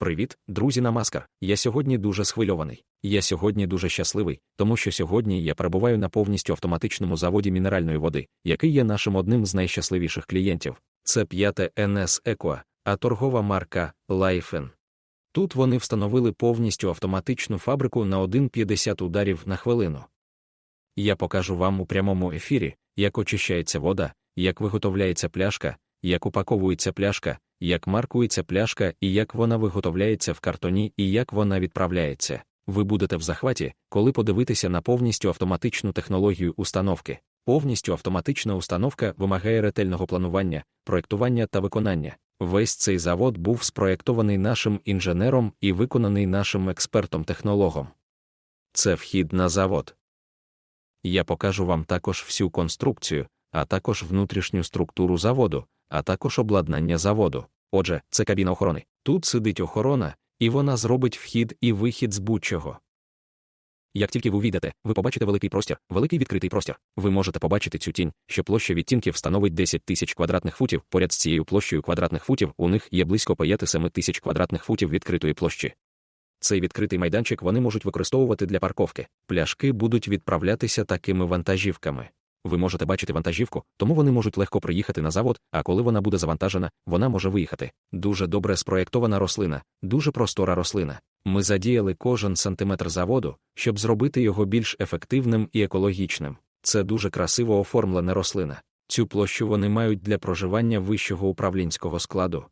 Привіт, друзі на маскар. Я сьогодні дуже схвильований. Я сьогодні дуже щасливий, тому що сьогодні я перебуваю на повністю автоматичному заводі мінеральної води, який є нашим одним з найщасливіших клієнтів. Це п'яте NS Equa, а торгова марка Laifen. Тут вони встановили повністю автоматичну фабрику на 1,50 ударів на хвилину. Я покажу вам у прямому ефірі, як очищається вода, як виготовляється пляшка, як упаковується пляшка, як маркується пляшка і як вона виготовляється в картоні і як вона відправляється. Ви будете в захваті, коли подивитеся на повністю автоматичну технологію установки. Повністю автоматична установка вимагає ретельного планування, проєктування та виконання. Весь цей завод був спроєктований нашим інженером і виконаний нашим експертом-технологом. Це вхід на завод. Я покажу вам також всю конструкцію, а також внутрішню структуру заводу, а також обладнання заводу. Отже, це кабіна охорони. Тут сидить охорона, і вона зробить вхід і вихід з будь-чого. Як тільки ви увійдете, ви побачите великий простір, великий відкритий простір. Ви можете побачити цю тінь, що площа відтінків становить 10 тисяч квадратних футів. Поряд з цією площею квадратних футів у них є близько 5-7 тисяч квадратних футів відкритої площі. Цей відкритий майданчик вони можуть використовувати для парковки. Пляшки будуть відправлятися такими вантажівками. Ви можете бачити вантажівку, тому вони можуть легко приїхати на завод, а коли вона буде завантажена, вона може виїхати. Дуже добре спроєктована рослина, дуже простора рослина. Ми задіяли кожен сантиметр заводу, щоб зробити його більш ефективним і екологічним. Це дуже красиво оформлена рослина. Цю площу вони мають для проживання вищого управлінського складу.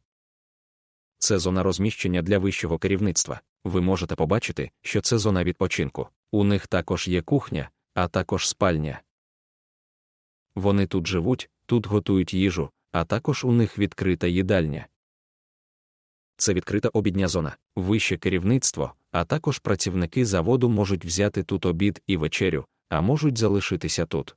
Це зона розміщення для вищого керівництва. Ви можете побачити, що це зона відпочинку. У них також є кухня, а також спальня. Вони тут живуть, тут готують їжу, а також у них відкрита їдальня. Це відкрита обідня зона, вище керівництво, а також працівники заводу можуть взяти тут обід і вечерю, а можуть залишитися тут.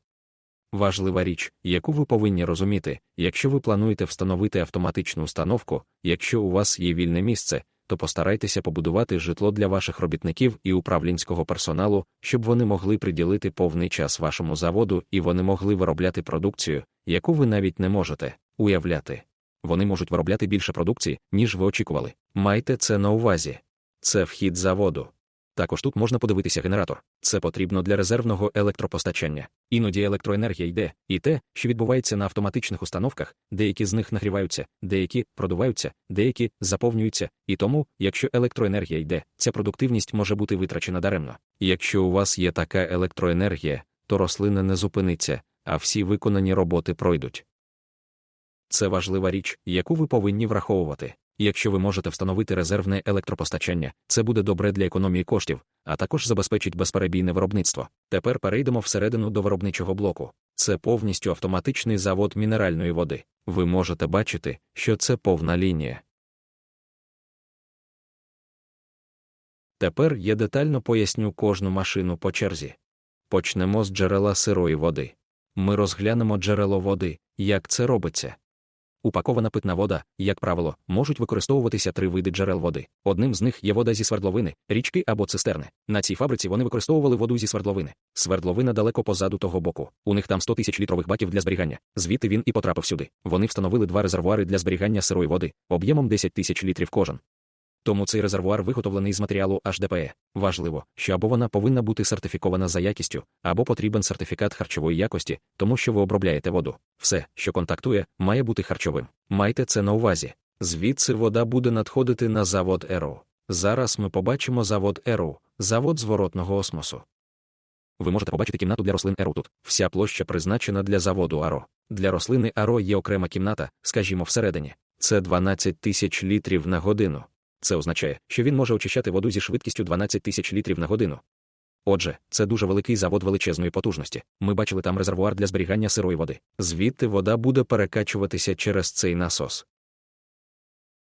Важлива річ, яку ви повинні розуміти, якщо ви плануєте встановити автоматичну установку, якщо у вас є вільне місце, то постарайтеся побудувати житло для ваших робітників і управлінського персоналу, щоб вони могли приділити повний час вашому заводу і вони могли виробляти продукцію, яку ви навіть не можете уявляти. Вони можуть виробляти більше продукції, ніж ви очікували. Майте це на увазі. Це вхід заводу. Також тут можна подивитися генератор. Це потрібно для резервного електропостачання. Іноді електроенергія йде, і те, що відбувається на автоматичних установках, деякі з них нагріваються, деякі продуваються, деякі заповнюються. І тому, якщо електроенергія йде, ця продуктивність може бути витрачена даремно. Якщо у вас є така електроенергія, то рослина не зупиниться, а всі виконані роботи пройдуть. Це важлива річ, яку ви повинні враховувати. Якщо ви можете встановити резервне електропостачання, це буде добре для економії коштів, а також забезпечить безперебійне виробництво. Тепер перейдемо всередину до виробничого блоку. Це повністю автоматичний завод мінеральної води. Ви можете бачити, що це повна лінія. Тепер я детально поясню кожну машину по черзі. Почнемо з джерела сирої води. Ми розглянемо джерело води, як це робиться. Упакована питна вода, як правило, можуть використовуватися три види джерел води. Одним з них є вода зі свердловини, річки або цистерни. На цій фабриці вони використовували воду зі свердловини. Свердловина далеко позаду того боку. У них там 100 тисяч літрових баків для зберігання. Звідти він і потрапив сюди. Вони встановили два резервуари для зберігання сирої води, об'ємом 10 тисяч літрів кожен. Тому цей резервуар виготовлений з матеріалу HDPE. Важливо, що або вона повинна бути сертифікована за якістю, або потрібен сертифікат харчової якості, тому що ви обробляєте воду. Все, що контактує, має бути харчовим. Майте це на увазі. Звідси вода буде надходити на завод Еро. Зараз ми побачимо завод Еро, завод зворотного осмосу. Ви можете побачити кімнату для рослин Еро тут. Вся площа призначена для заводу Аро. Для рослини Аро є окрема кімната, скажімо, всередині. Це 12 тисяч літрів на годину. Це означає, що він може очищати воду зі швидкістю 12 тисяч літрів на годину. Отже, це дуже великий завод величезної потужності. Ми бачили там резервуар для зберігання сирої води. Звідти вода буде перекачуватися через цей насос.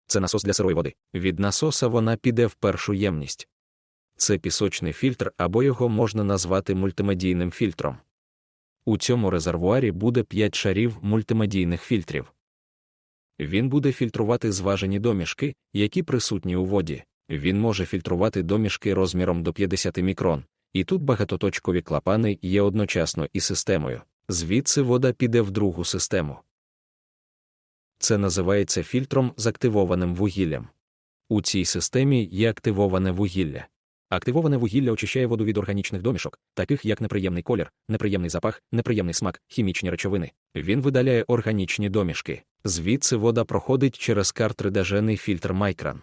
Це насос для сирої води. Від насоса вона піде в першу ємність. Це пісочний фільтр або його можна назвати мультимедійним фільтром. У цьому резервуарі буде 5 шарів мультимедійних фільтрів. Він буде фільтрувати зважені домішки, які присутні у воді. Він може фільтрувати домішки розміром до 50 мікрон, і тут багатоточкові клапани є одночасно і системою. Звідси вода піде в другу систему. Це називається фільтром з активованим вугіллям. У цій системі є активоване вугілля. Активоване вугілля очищає воду від органічних домішок, таких як неприємний колір, неприємний запах, неприємний смак, хімічні речовини. Він видаляє органічні домішки. Звідси вода проходить через картридажений фільтр Майкран.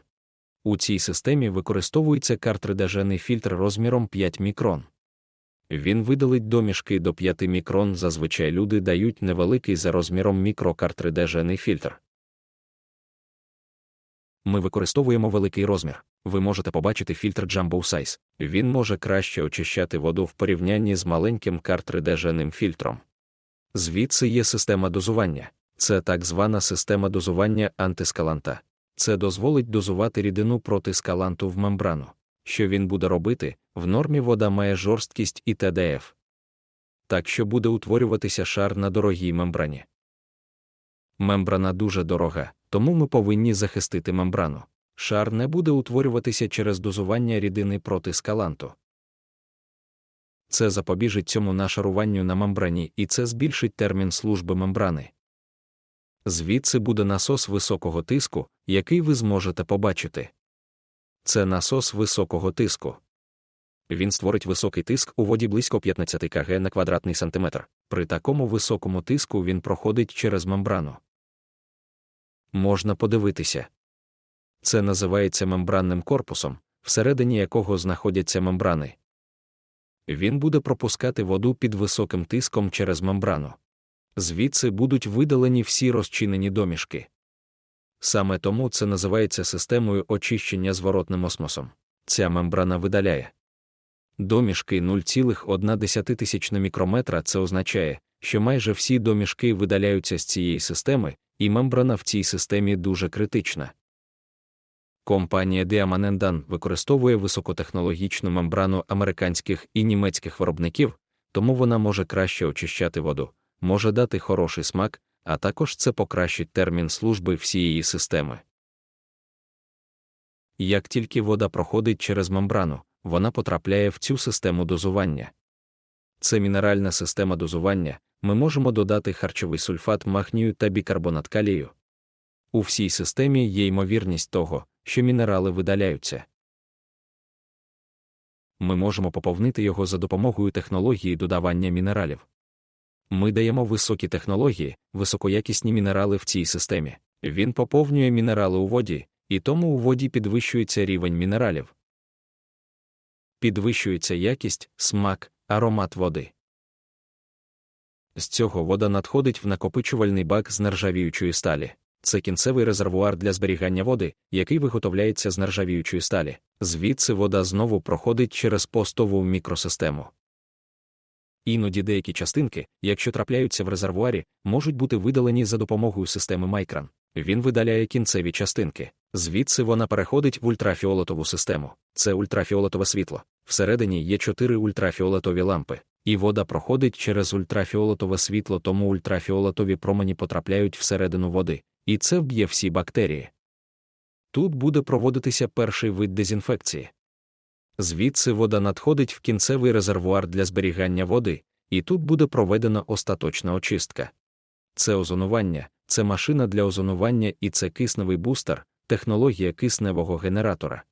У цій системі використовується картридажений фільтр розміром 5 мікрон. Він видалить домішки до 5 мікрон. Зазвичай люди дають невеликий за розміром мікрокартридажений фільтр. Ми використовуємо великий розмір. Ви можете побачити фільтр Jumbo Size. Він може краще очищати воду в порівнянні з маленьким картридеженим фільтром. Звідси є система дозування. Це так звана система дозування антискаланта. Це дозволить дозувати рідину проти скаланту в мембрану. Що він буде робити, в нормі вода має жорсткість і ТДФ. Так що буде утворюватися шар на дорогій мембрані. Мембрана дуже дорога, тому ми повинні захистити мембрану. Шар не буде утворюватися через дозування рідини проти скаланту. Це запобіжить цьому нашаруванню на мембрані і це збільшить термін служби мембрани. Звідси буде насос високого тиску, який ви зможете побачити. Це насос високого тиску. Він створить високий тиск у воді близько 15 кг на квадратний сантиметр. При такому високому тиску він проходить через мембрану. Можна подивитися. Це називається мембранним корпусом, всередині якого знаходяться мембрани. Він буде пропускати воду під високим тиском через мембрану. Звідси будуть видалені всі розчинені домішки. Саме тому це називається системою очищення зворотним осмосом. Ця мембрана видаляє домішки 0,1 мікрометра. Це означає, що майже всі домішки видаляються з цієї системи, і мембрана в цій системі дуже критична. Компанія Diamanendan використовує високотехнологічну мембрану американських і німецьких виробників, тому вона може краще очищати воду, може дати хороший смак, а також це покращить термін служби всієї системи. Як тільки вода проходить через мембрану, вона потрапляє в цю систему дозування. Це мінеральна система дозування, ми можемо додати харчовий сульфат махнію та бікарбонат калію. У всій системі є ймовірність того, що мінерали видаляються. Ми можемо поповнити його за допомогою технології додавання мінералів. Ми даємо високі технології, високоякісні мінерали в цій системі. Він поповнює мінерали у воді, і тому у воді підвищується рівень мінералів. Підвищується якість, смак, аромат води. З цього вода надходить в накопичувальний бак з нержавіючої сталі. Це кінцевий резервуар для зберігання води, який виготовляється з нержавіючої сталі. Звідси вода знову проходить через постову мікросистему. Іноді деякі частинки, якщо трапляються в резервуарі, можуть бути видалені за допомогою системи Майкран. Він видаляє кінцеві частинки. Звідси вона переходить в ультрафіолетову систему. Це ультрафіолетове світло. Всередині є чотири ультрафіолетові лампи, і вода проходить через ультрафіолетове світло, тому ультрафіолетові промені потрапляють всередину води, і це вб'є всі бактерії. Тут буде проводитися перший вид дезінфекції. Звідси вода надходить в кінцевий резервуар для зберігання води, і тут буде проведена остаточна очистка. Це озонування, це машина для озонування і це кисневий бустер, технологія кисневого генератора.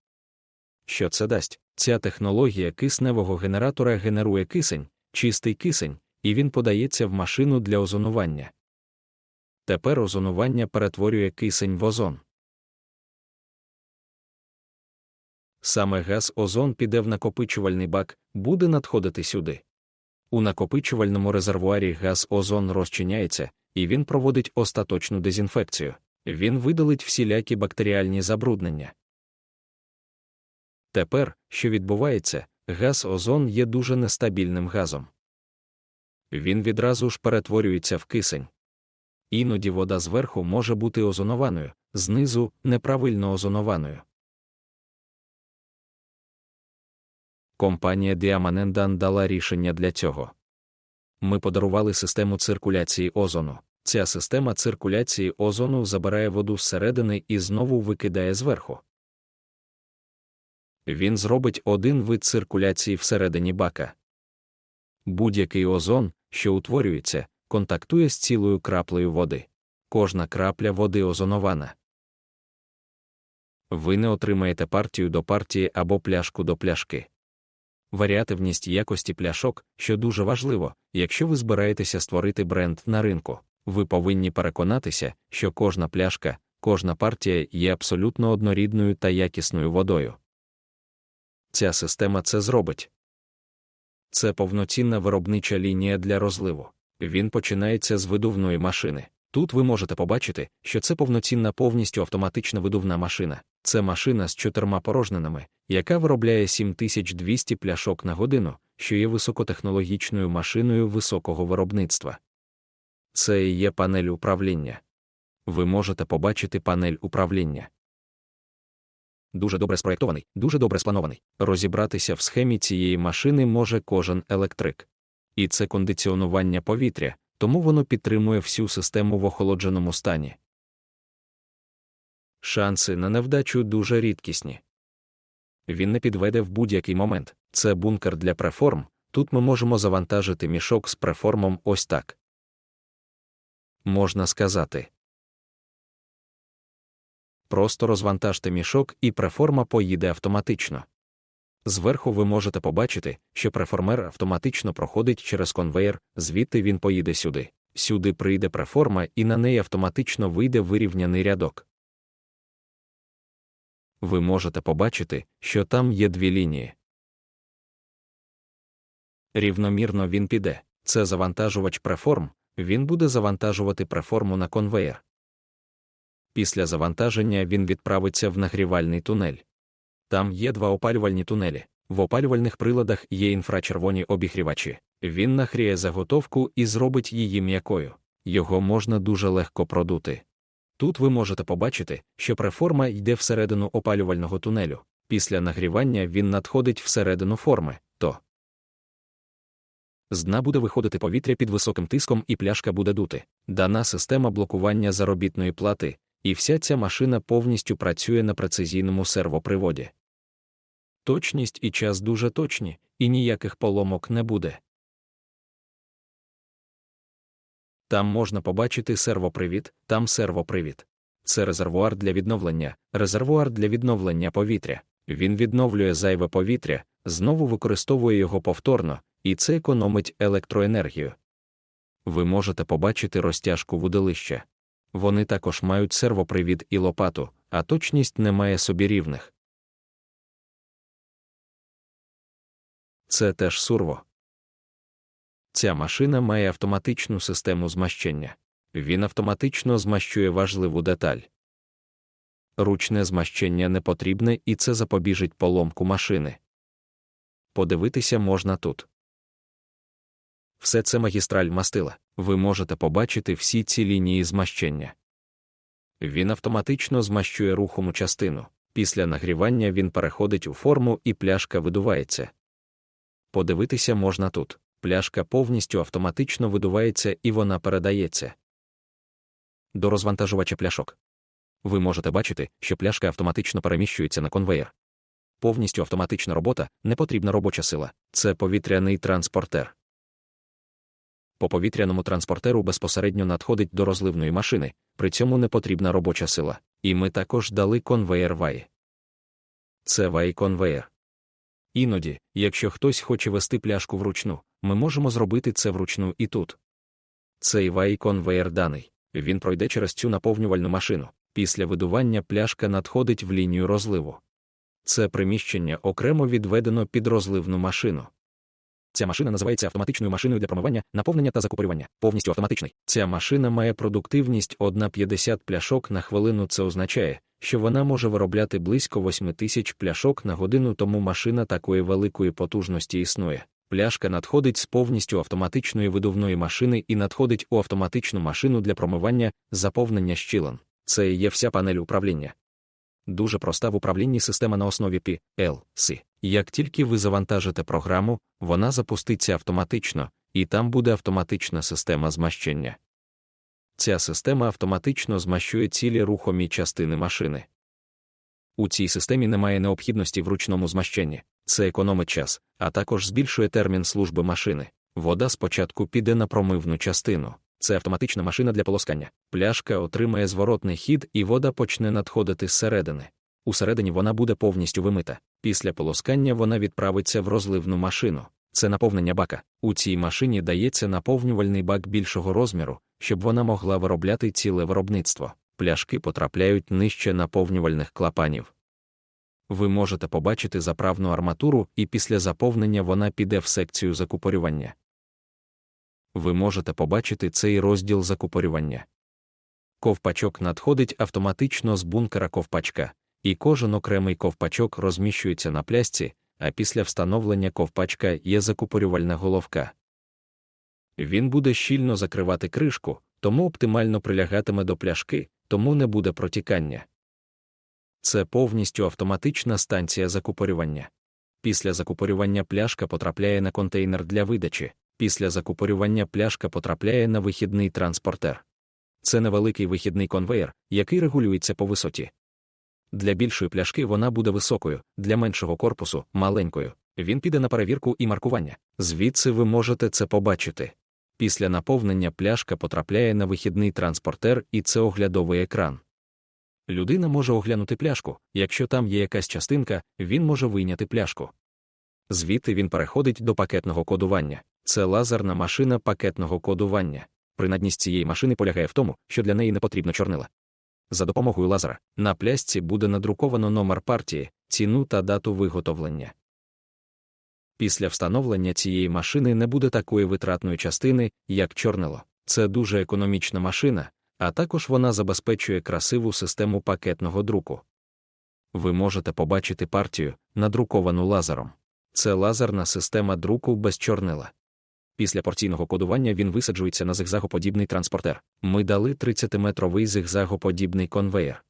Що це дасть? Ця технологія кисневого генератора генерує кисень, чистий кисень, і він подається в машину для озонування. Тепер озонування перетворює кисень в озон. Саме газ озон піде в накопичувальний бак, буде надходити сюди. У накопичувальному резервуарі газ озон розчиняється, і він проводить остаточну дезінфекцію. Він видалить всілякі бактеріальні забруднення. Тепер, що відбувається, газ озон є дуже нестабільним газом. Він відразу ж перетворюється в кисень. Іноді вода зверху може бути озонованою, знизу неправильно озонованою. Компанія Diamanendan дала рішення для цього. Ми подарували систему циркуляції озону. Ця система циркуляції озону забирає воду зсередини і знову викидає зверху. Він зробить один вид циркуляції всередині бака. Будь-який озон, що утворюється, контактує з цілою краплею води. Кожна крапля води озонована. Ви не отримаєте партію до партії або пляшку до пляшки. Варіативність якості пляшок, що дуже важливо, якщо ви збираєтеся створити бренд на ринку, ви повинні переконатися, що кожна пляшка, кожна партія є абсолютно однорідною та якісною водою. Ця система це зробить. Це повноцінна виробнича лінія для розливу. Він починається з видувної машини. Тут ви можете побачити, що це повноцінна повністю автоматична видувна машина. Це машина з чотирма порожнинами, яка виробляє 7200 пляшок на годину, що є високотехнологічною машиною високого виробництва. Це і є панель управління. Ви можете побачити панель управління. Дуже добре спроєктований, дуже добре спланований. Розібратися в схемі цієї машини може кожен електрик. І це кондиціонування повітря, тому воно підтримує всю систему в охолодженому стані. Шанси на невдачу дуже рідкісні. Він не підведе в будь-який момент. Це бункер для преформ. Тут ми можемо завантажити мішок з преформом ось так. Можна сказати. Просто розвантажте мішок, і преформа поїде автоматично. Зверху ви можете побачити, що преформер автоматично проходить через конвейер, звідти він поїде сюди. Сюди прийде преформа, і на неї автоматично вийде вирівняний рядок. Ви можете побачити, що там є дві лінії. Рівномірно він піде. Це завантажувач преформ, він буде завантажувати преформу на конвейер. Після завантаження він відправиться в нагрівальний тунель. Там є два опалювальні тунелі. В опалювальних приладах є інфрачервоні обігрівачі. Він нагріє заготовку і зробить її м'якою. Його можна дуже легко продути. Тут ви можете побачити, що преформа йде всередину опалювального тунелю. Після нагрівання він надходить всередину форми, то з дна буде виходити повітря під високим тиском і пляшка буде дути. Дана система блокування заробітної плати, і вся ця машина повністю працює на прецизійному сервоприводі. Точність і час дуже точні, і ніяких поломок не буде. Там можна побачити сервопривід, там сервопривід. Це резервуар для відновлення, резервуар для відновлення повітря. Він відновлює зайве повітря, знову використовує його повторно, і це економить електроенергію. Ви можете побачити розтяжку вудилища. Вони також мають сервопривід і лопату, а точність не має собі рівних. Це теж сурво. Ця машина має автоматичну систему змащення. Він автоматично змащує важливу деталь. Ручне змащення не потрібне і це запобіжить поломку машини. Подивитися можна тут. Все це магістраль мастила. Ви можете побачити всі ці лінії змащення. Він автоматично змащує рухому частину. Після нагрівання він переходить у форму і пляшка видувається. Подивитися можна тут. Пляшка повністю автоматично видувається і вона передається. До розвантажувача пляшок. Ви можете бачити, що пляшка автоматично переміщується на конвейер. Повністю автоматична робота, не потрібна робоча сила. Це повітряний транспортер. По повітряному транспортеру безпосередньо надходить до розливної машини, при цьому не потрібна робоча сила. І ми також дали конвеєр ваї. Це ваї конвеєр. Іноді, якщо хтось хоче вести пляшку вручну, ми можемо зробити це вручну і тут. Цей ваї конвеєр даний. Він пройде через цю наповнювальну машину. Після видування пляшка надходить в лінію розливу. Це приміщення окремо відведено під розливну машину. Ця машина називається автоматичною машиною для промивання, наповнення та закупорювання. Повністю автоматичний. Ця машина має продуктивність 1,50 пляшок на хвилину. Це означає, що вона може виробляти близько 8 тисяч пляшок на годину, тому машина такої великої потужності існує. Пляшка надходить з повністю автоматичної видувної машини і надходить у автоматичну машину для промивання, заповнення щілин. Це і є вся панель управління. Дуже проста в управлінні система на основі PLC. Як тільки ви завантажите програму, вона запуститься автоматично, і там буде автоматична система змащення. Ця система автоматично змащує цілі рухомі частини машини. У цій системі немає необхідності в ручному змащенні, це економить час, а також збільшує термін служби машини. Вода спочатку піде на промивну частину. Це автоматична машина для полоскання. Пляшка отримає зворотний хід і вода почне надходити зсередини. Усередині вона буде повністю вимита. Після полоскання вона відправиться в розливну машину. Це наповнення бака. У цій машині дається наповнювальний бак більшого розміру, щоб вона могла виробляти ціле виробництво. Пляшки потрапляють нижче наповнювальних клапанів. Ви можете побачити заправну арматуру, і після заповнення вона піде в секцію закупорювання. Ви можете побачити цей розділ закупорювання. Ковпачок надходить автоматично з бункера ковпачка, і кожен окремий ковпачок розміщується на плясці, а після встановлення ковпачка є закупорювальна головка. Він буде щільно закривати кришку, тому оптимально прилягатиме до пляшки, тому не буде протікання. Це повністю автоматична станція закупорювання. Після закупорювання пляшка потрапляє на контейнер для видачі, після закупорювання пляшка потрапляє на вихідний транспортер. Це невеликий вихідний конвейер, який регулюється по висоті. Для більшої пляшки вона буде високою, для меншого корпусу маленькою. Він піде на перевірку і маркування. Звідси ви можете це побачити. Після наповнення пляшка потрапляє на вихідний транспортер, і це оглядовий екран. Людина може оглянути пляшку, якщо там є якась частинка, він може вийняти пляшку. Звідти він переходить до пакетного кодування. Це лазерна машина пакетного кодування. Принадність цієї машини полягає в тому, що для неї не потрібно чорнила. За допомогою лазера на плясці буде надруковано номер партії, ціну та дату виготовлення. Після встановлення цієї машини не буде такої витратної частини, як чорнило. Це дуже економічна машина, а також вона забезпечує красиву систему пакетного друку. Ви можете побачити партію, надруковану лазером. Це лазерна система друку без чорнила. Після порційного кодування він висаджується на зигзагоподібний транспортер. Ми дали 30-метровий зигзагоподібний конвеєр.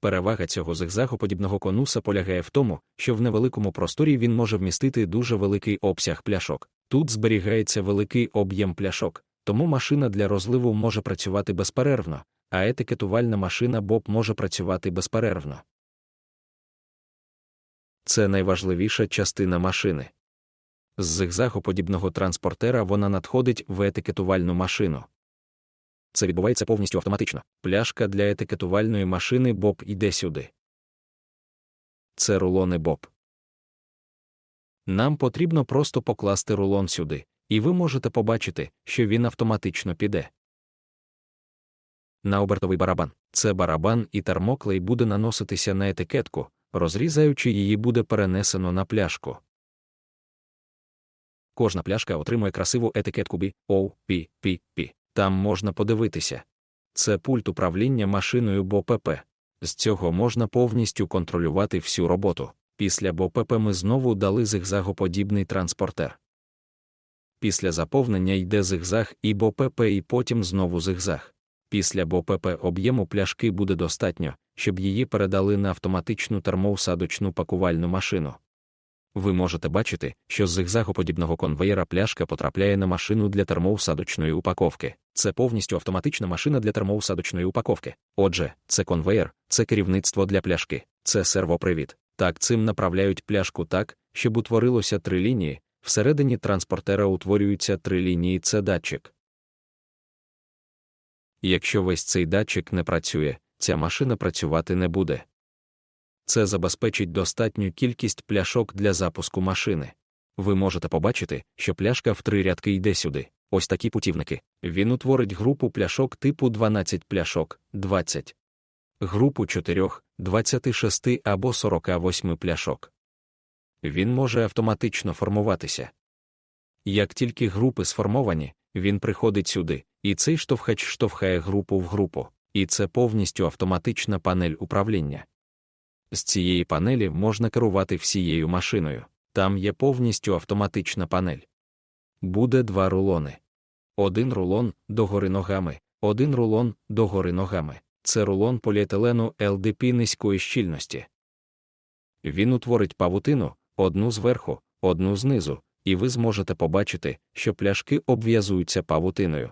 Перевага цього зигзагоподібного конуса полягає в тому, що в невеликому просторі він може вмістити дуже великий обсяг пляшок. Тут зберігається великий об'єм пляшок, тому машина для розливу може працювати безперервно, а етикетувальна машина Боб може працювати безперервно. Це найважливіша частина машини. З зигзагоподібного транспортера вона надходить в етикетувальну машину. Це відбувається повністю автоматично. Пляшка для етикетувальної машини Боб йде сюди. Це рулони Боб. Нам потрібно просто покласти рулон сюди, і ви можете побачити, що він автоматично піде. На обертовий барабан. Це барабан і термоклей буде наноситися на етикетку, розрізаючи її буде перенесено на пляшку. Кожна пляшка отримує красиву етикетку B. Там можна подивитися. Це пульт управління машиною БОПП. З цього можна повністю контролювати всю роботу. Після БОПП ми знову дали зигзагоподібний транспортер. Після заповнення йде зигзаг і БОПП, і потім знову зигзаг. Після БОПП об'єму пляшки буде достатньо, щоб її передали на автоматичну термоусадочну пакувальну машину. Ви можете бачити, що з зигзагоподібного конвеєра пляшка потрапляє на машину для термоусадочної упаковки. Це повністю автоматична машина для термоусадочної упаковки. Отже, це конвеєр, це керівництво для пляшки, це сервопривід. Так цим направляють пляшку так, щоб утворилося три лінії. Всередині транспортера утворюються три лінії це датчик. Якщо весь цей датчик не працює, ця машина працювати не буде. Це забезпечить достатню кількість пляшок для запуску машини. Ви можете побачити, що пляшка в три рядки йде сюди. Ось такі путівники. Він утворить групу пляшок типу 12 пляшок, 20, групу 4, 26 або 48 пляшок. Він може автоматично формуватися. Як тільки групи сформовані, він приходить сюди, і цей штовхач штовхає групу в групу, і це повністю автоматична панель управління. З цієї панелі можна керувати всією машиною. Там є повністю автоматична панель. Буде два рулони. Один рулон догори ногами, один рулон догори ногами. Це рулон поліетилену ЛДП низької щільності. Він утворить павутину, одну зверху, одну знизу, і ви зможете побачити, що пляшки обв'язуються павутиною.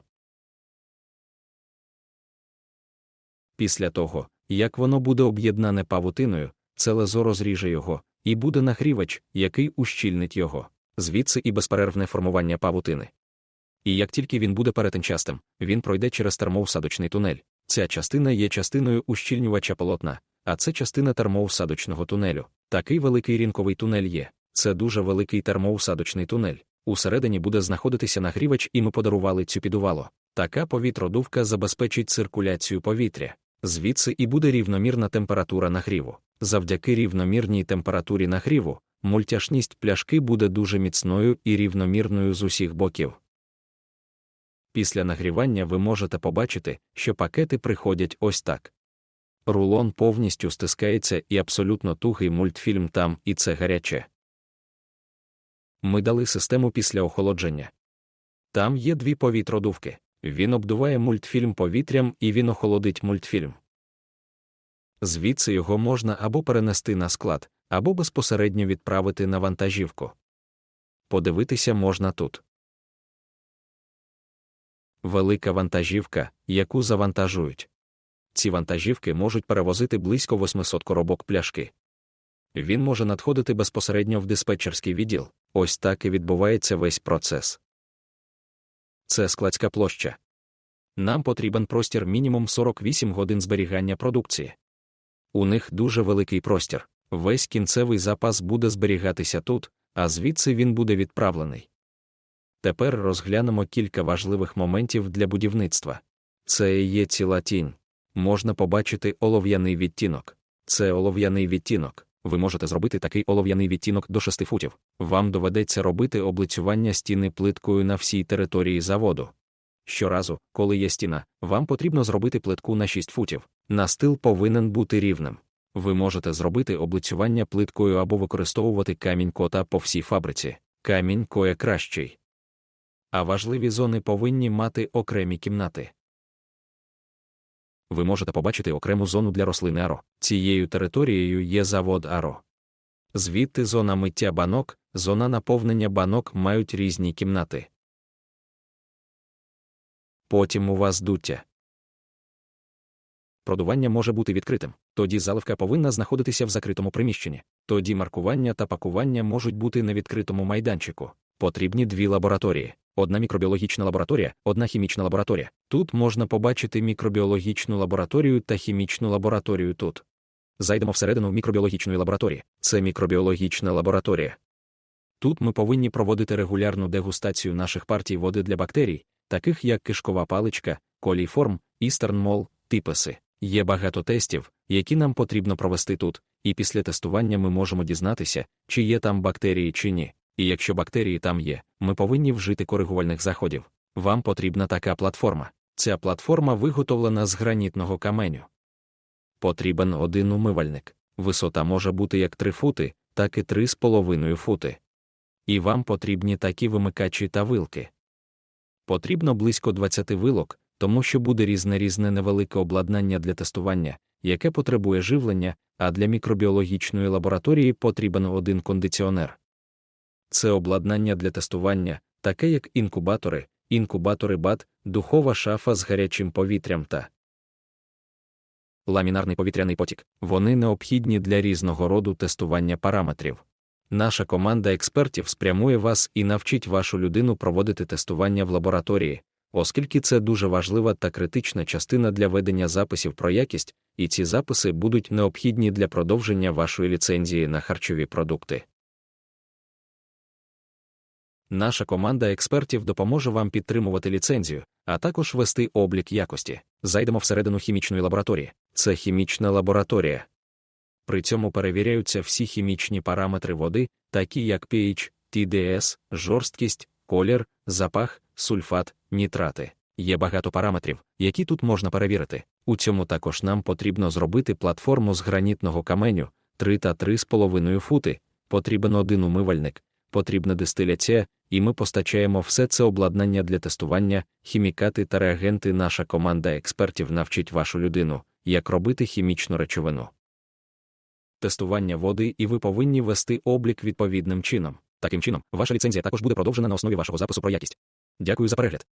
Після того, як воно буде об'єднане павутиною, це лезо розріже його, і буде нагрівач, який ущільнить його, звідси і безперервне формування павутини. І як тільки він буде перетинчастим, він пройде через термоусадочний тунель. Ця частина є частиною ущільнювача полотна, а це частина термоусадочного тунелю. Такий великий рінковий тунель є. Це дуже великий термоусадочний тунель. Усередині буде знаходитися нагрівач, і ми подарували цю підувало. Така повітродувка забезпечить циркуляцію повітря. Звідси і буде рівномірна температура нагріву. Завдяки рівномірній температурі нагріву, мультяшність пляшки буде дуже міцною і рівномірною з усіх боків. Після нагрівання ви можете побачити, що пакети приходять ось так. Рулон повністю стискається і абсолютно тугий мультфільм там, і це гаряче. Ми дали систему після охолодження. Там є дві повітродувки. Він обдуває мультфільм повітрям і він охолодить мультфільм. Звідси його можна або перенести на склад, або безпосередньо відправити на вантажівку. Подивитися можна тут. Велика вантажівка, яку завантажують. Ці вантажівки можуть перевозити близько 800 коробок пляшки. Він може надходити безпосередньо в диспетчерський відділ. Ось так і відбувається весь процес. Це складська площа. Нам потрібен простір мінімум 48 годин зберігання продукції. У них дуже великий простір. Весь кінцевий запас буде зберігатися тут, а звідси він буде відправлений. Тепер розглянемо кілька важливих моментів для будівництва. Це і є ціла тінь. Можна побачити олов'яний відтінок. Це олов'яний відтінок. Ви можете зробити такий олов'яний відтінок до 6 футів. Вам доведеться робити облицювання стіни плиткою на всій території заводу. Щоразу, коли є стіна, вам потрібно зробити плитку на 6 футів. Настил повинен бути рівним. Ви можете зробити облицювання плиткою або використовувати камінь кота по всій фабриці. Камінь коє кращий. А важливі зони повинні мати окремі кімнати. Ви можете побачити окрему зону для рослини Аро. Цією територією є завод Аро. Звідти зона миття банок, зона наповнення банок мають різні кімнати. Потім у вас дуття. Продування може бути відкритим, тоді заливка повинна знаходитися в закритому приміщенні, тоді маркування та пакування можуть бути на відкритому майданчику. Потрібні дві лабораторії: одна мікробіологічна лабораторія, одна хімічна лабораторія. Тут можна побачити мікробіологічну лабораторію та хімічну лабораторію тут. Зайдемо всередину мікробіологічної лабораторії. Це мікробіологічна лабораторія. Тут ми повинні проводити регулярну дегустацію наших партій води для бактерій, таких як кишкова паличка, коліформ, істернмол, типеси. Є багато тестів, які нам потрібно провести тут, і після тестування ми можемо дізнатися, чи є там бактерії чи ні. І якщо бактерії там є, ми повинні вжити коригувальних заходів. Вам потрібна така платформа. Ця платформа виготовлена з гранітного каменю. Потрібен один умивальник. Висота може бути як 3 фути, так і 3,5 фути. І вам потрібні такі вимикачі та вилки. Потрібно близько 20 вилок, тому що буде різне різне невелике обладнання для тестування, яке потребує живлення, а для мікробіологічної лабораторії потрібен один кондиціонер. Це обладнання для тестування, таке як інкубатори, інкубатори БАТ, духова шафа з гарячим повітрям та ламінарний повітряний потік. Вони необхідні для різного роду тестування параметрів. Наша команда експертів спрямує вас і навчить вашу людину проводити тестування в лабораторії, оскільки це дуже важлива та критична частина для ведення записів про якість, і ці записи будуть необхідні для продовження вашої ліцензії на харчові продукти. Наша команда експертів допоможе вам підтримувати ліцензію, а також вести облік якості. Зайдемо всередину хімічної лабораторії. Це хімічна лабораторія. При цьому перевіряються всі хімічні параметри води, такі як pH, TDS, жорсткість, колір, запах, сульфат, нітрати. Є багато параметрів, які тут можна перевірити. У цьому також нам потрібно зробити платформу з гранітного каменю 3 та 3,5 фути. Потрібен один умивальник, потрібна дистиляція, і ми постачаємо все це обладнання для тестування, хімікати та реагенти. Наша команда експертів навчить вашу людину, як робити хімічну речовину. Тестування води, і ви повинні вести облік відповідним чином. Таким чином, ваша ліцензія також буде продовжена на основі вашого запису про якість. Дякую за перегляд.